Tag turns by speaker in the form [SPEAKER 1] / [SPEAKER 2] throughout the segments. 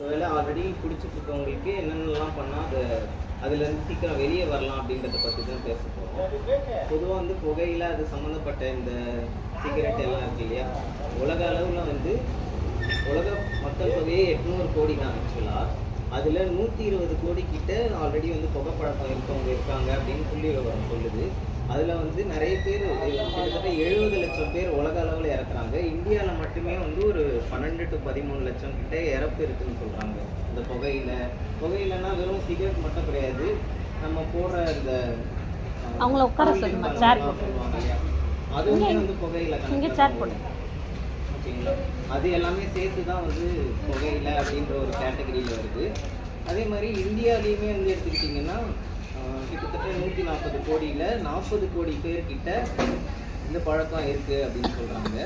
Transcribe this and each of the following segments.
[SPEAKER 1] ஒருவேளை ஆல்ரெடி குடிச்சிட்டு இருக்கவங்களுக்கு என்னென்னலாம் பண்ணால் அது அதுலேருந்து சீக்கிரம் வெளியே வரலாம் அப்படின்றத பற்றி தான் பேச போகிறோம் பொதுவாக வந்து புகையில் அது சம்மந்தப்பட்ட இந்த சிகரெட் எல்லாம் இருக்கு இல்லையா? உலக அளவில் வந்து உலக மக்கள் தொகையே எட்நூறு கோடி தான் ஆக்சுவலாக அதில் நூற்றி இருபது கோடி கிட்ட ஆல்ரெடி வந்து புகைப்பழக்கம் இருக்கவங்க இருக்காங்க அப்படின்னு புள்ளி விவரம் சொல்லுது. அதில் வந்து நிறைய பேர் கிட்டத்தட்ட எழுபது லட்சம் பேர் உலக அளவில் இறக்குறாங்க. இந்தியாவில் மட்டுமே வந்து ஒரு பன்னெண்டு டு பதிமூணு லட்சம் கிட்ட இறப்பு இருக்குன்னு சொல்கிறாங்க இந்த புகையில. புகையிலன்னா வெறும் சிகரெட் மட்டும் கிடையாது. நம்ம போடுற இந்த
[SPEAKER 2] அவங்கள உட்கார சொல்லுங்க,
[SPEAKER 1] இல்லையா? அதுவுமே வந்து புகையில
[SPEAKER 2] இங்கே சேர் போடு.
[SPEAKER 1] ஓகேங்களா? அது எல்லாமே சேர்த்து தான் வந்து புகையில அப்படின்ற ஒரு கேட்டகரியில் வருது. அதே மாதிரி இந்தியாலேயுமே வந்து எடுத்துக்கிட்டிங்கன்னா கிட்டத்தட்ட நூற்றி நாற்பது கோடியில் நாற்பது கோடி பேர்கிட்ட இந்த பழக்கம் இருக்குது அப்படின்னு சொல்கிறாங்க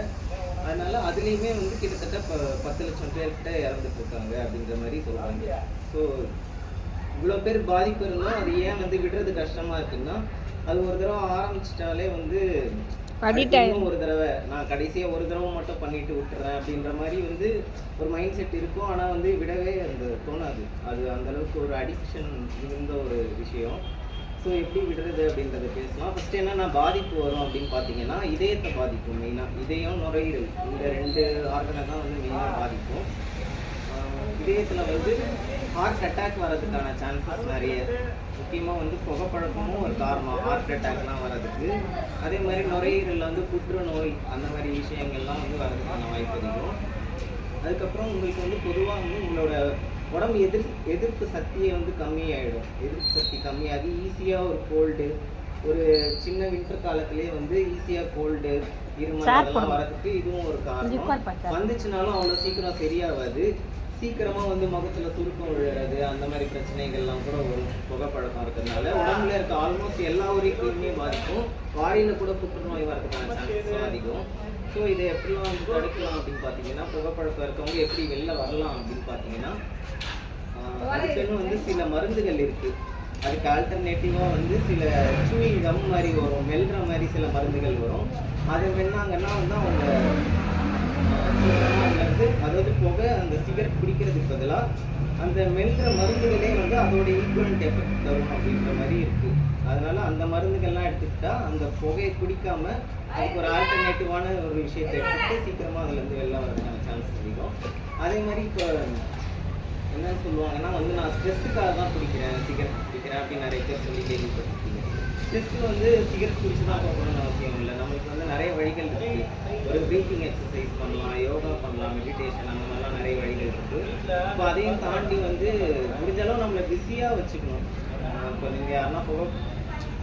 [SPEAKER 1] அதனால அதுலேயுமே வந்து கிட்டத்தட்ட ப பத்து லட்சம் பேர்கிட்ட இறந்துட்டு இருக்காங்க அப்படின்ற மாதிரி சொல்கிறாங்க ஸோ இவ்வளோ பேர் பாதிப்பு இருந்தும் அது ஏன் வந்து விடுறது கஷ்டமாக இருக்குன்னா அது ஒரு தடவை ஆரம்பிச்சிட்டாலே வந்து ஒரு தடவை நான் கடைசியாக ஒரு தடவை மட்டும் பண்ணிட்டு விட்டுறேன் அப்படின்ற மாதிரி வந்து ஒரு மைண்ட் செட் இருக்கும். ஆனால் வந்து விடவே அந்த தோணாது. அது அந்த அளவுக்கு ஒரு அடிக்ஷன் இருந்த ஒரு விஷயம். ஸோ எப்படி விடுறது அப்படின்றத பேசலாம். ஃபஸ்ட்டு என்னென்ன பாதிப்பு வரும் அப்படின்னு பார்த்தீங்கன்னா இதயத்தை பாதிக்கும் மெயினாக இதயம் நுரையீரல். இந்த ரெண்டு ஆர்கனை தான் வந்து மெயினாக பாதிக்கும். இதயத்தில் வந்து ஹார்ட் அட்டாக் வர்றதுக்கான சான்சஸ் நிறைய. முக்கியமாக வந்து புகைப்பழக்கமும் ஒரு காரணம். ஹார்ட் அட்டாக்லாம் வர்றதுக்கு. அதே மாதிரி நுரையீரலில் வந்து புற்றுநோய் அந்த மாதிரி விஷயங்கள்லாம் வந்து வர்றதுக்கான வாய்ப்பு அதிகம். அதுக்கப்புறம் உங்களுக்கு வந்து பொதுவாக வந்து உங்களோட உடம்பு எதிர் எதிர்ப்பு சக்தியை வந்து கம்மியாயிடும். எதிர்ப்பு சக்தி கம்மியாகி ஈஸியாக ஒரு கோல்டு ஒரு சின்ன வின்டர் காலத்திலே வந்து ஈஸியாக கோல்டு இருமல் அதெல்லாம். வரதுக்கு இதுவும் ஒரு காரணம். வந்துச்சுனாலும் அவ்வளோ சீக்கிரம் சரியாகாது. சீக்கிரமா வந்து முகத்துல சுருக்கம் விழுறது அந்த மாதிரி பிரச்சனைகள்லாம் கூட வரும். புகைப்பழக்கம் இருக்கிறதுனால உடம்புல இருக்க ஆல்மோஸ்ட் எல்லா உறுப்புமே பாதிக்கும். வாயில கூட புற்றுநோய் வரதுக்கான சான்சஸும் அதிகம். ஸோ இதை எப்படிலாம் வந்து தடுக்கலாம் அப்படின்னு பார்த்தீங்கன்னா புகைப்பழக்கம் இருக்கவங்க எப்படி வெளில வரலாம் அப்படின்னு பார்த்தீங்கன்னா அதுக்குன்னு வந்து சில மருந்துகள் இருக்குது அதுக்கு ஆல்டர்னேட்டிவாக வந்து சில சூயிங் கம் மாதிரி வரும் மெல்ற மாதிரி சில மருந்துகள் வரும். அதை வேணாங்கன்னா வந்து அவங்க வந்து அதாவது போக அந்த சிகரெட் குடிக்கிறதுக்கு பதிலாக அந்த மெல்ற மருந்துகளே வந்து அதோட ஈக்குவல் எஃபெக்ட் தரும் அப்படின்ற மாதிரி இருக்குது அதனால அந்த மருந்துகள்லாம் எடுத்துக்கிட்டா அந்த புகையை குடிக்காம அதுக்கு ஒரு ஆல்டர்னேட்டிவான ஒரு விஷயத்தை எடுத்துட்டு சீக்கிரமா அதுல இருந்து வெளில வரதுக்கான சான்ஸ் அதிகம் அதே மாதிரி இப்போ என்ன சொல்லுவாங்கன்னா வந்து நான் ஸ்ட்ரெஸ்ஸுக்காக தான் குடிக்கிறேன் சிகரெட் குடிக்கிறேன் அப்படின்னு நிறைய பேர் சொல்லி கேள்விப்பட்டிருக்கீங்க. ஸ்ட்ரெஸ் வந்து சிகரெட் குடிச்சு தான் போகணும்னு அவசியம் இல்லை. நம்மளுக்கு வந்து நிறைய வழிகள் இருக்கு. ஒரு ப்ரீத்திங் எக்ஸசைஸ் பண்ணலாம் யோகா பண்ணலாம் மெடிடேஷன் அந்த மாதிரிலாம் நிறைய வழிகள் இருக்கு. இப்போ அதையும் தாண்டி வந்து முடிஞ்ச அளவு நம்மளை பிஸியாக வச்சுக்கணும். இப்போ நீங்கள் யாருன்னா புகை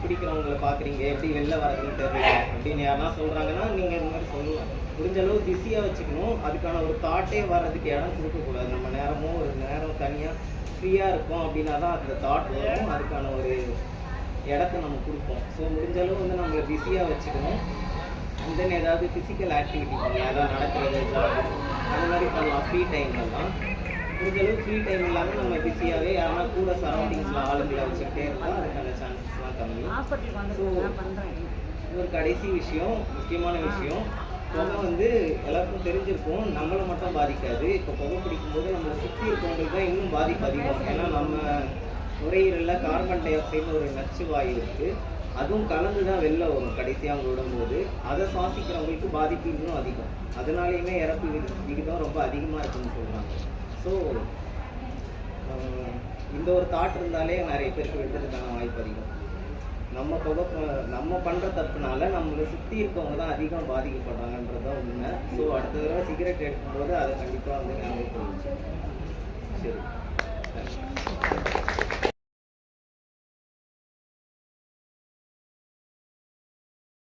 [SPEAKER 1] பிடிக்கிறவங்கள பார்க்குறீங்க எப்படி வெளில வரதுன்னு தெரியல அப்படின்னு யாருன்னா சொல்கிறாங்கன்னா நீங்கள் இந்த மாதிரி சொல்லலாம். முடிஞ்ச அளவு பிஸியாக வச்சுக்கணும். அதுக்கான ஒரு தாட்டே வர்றதுக்கு இடம் கொடுக்கக்கூடாது. நம்ம நேரமும் ஒரு நேரம் தனியாக ஃப்ரீயாக இருக்கும் அப்படின்னா தான் அந்த தாட் வரும். அதுக்கான ஒரு இடத்த நம்ம கொடுப்போம். ஸோ முடிஞ்ச அளவு வந்து நம்மளை பிஸியாக வச்சுக்கணும். And ஏதாவது ஃபிசிக்கல் ஆக்டிவிட்டி பண்ணலாம். ஏதாவது நடக்கிறது அந்த மாதிரி பண்ணலாம். ஃப்ரீ டைம்லலாம் முடிஞ்ச அளவு ஃப்ரீ டைம் இல்லாமல் நம்ம பிஸியாகவே யாருன்னா கூட சரௌண்டிங்ஸில் ஆளுங்களை வச்சுக்கிட்டே இருந்தால் அதுக்கான சான்சஸ்லாம் கம்மி. இது ஒரு கடைசி விஷயம் முக்கியமான விஷயம். புகை வந்து எல்லாருக்கும் தெரிஞ்சிருக்கும் நம்மளை மட்டும் பாதிக்காது. இப்போ புகை பிடிக்கும்போது நம்மளை சுற்றி இருக்கவங்களுக்கு தான் இன்னும் பாதிப்பு அதிகம். ஏன்னா நம்ம நுரையீரலில் கார்பன் டை ஆக்சைடுன்னு ஒரு நச்சு வாயு இருக்குது அதுவும் கலந்து தான் வெளில வரும் கடைசியாக அவங்க விடும்போது. அதை சுவாசிக்கிறவங்களுக்கு பாதிப்பு இன்னும் அதிகம். அதனாலேயுமே இறப்பு விகி- விகிதம் ரொம்ப அதிகமாக இருக்குன்னு சொல்கிறாங்க ஸோ uh, இந்த ஒரு தாட் இருந்தாலே நிறைய பேருக்கு விடுறதுக்கான வாய்ப்பு அதிகம். நம்ம தொகை நம்ம பண்ணுற தப்புனால நம்மளை சுற்றி இருக்கவங்க தான் அதிகம் பாதிக்கப்படுறாங்கன்றது தான் உண்மை. ஸோ அடுத்த தடவை சிகரெட் எடுக்கும்போது அதை கண்டிப்பாக வந்து ஞாபகம் சரி. Thank you.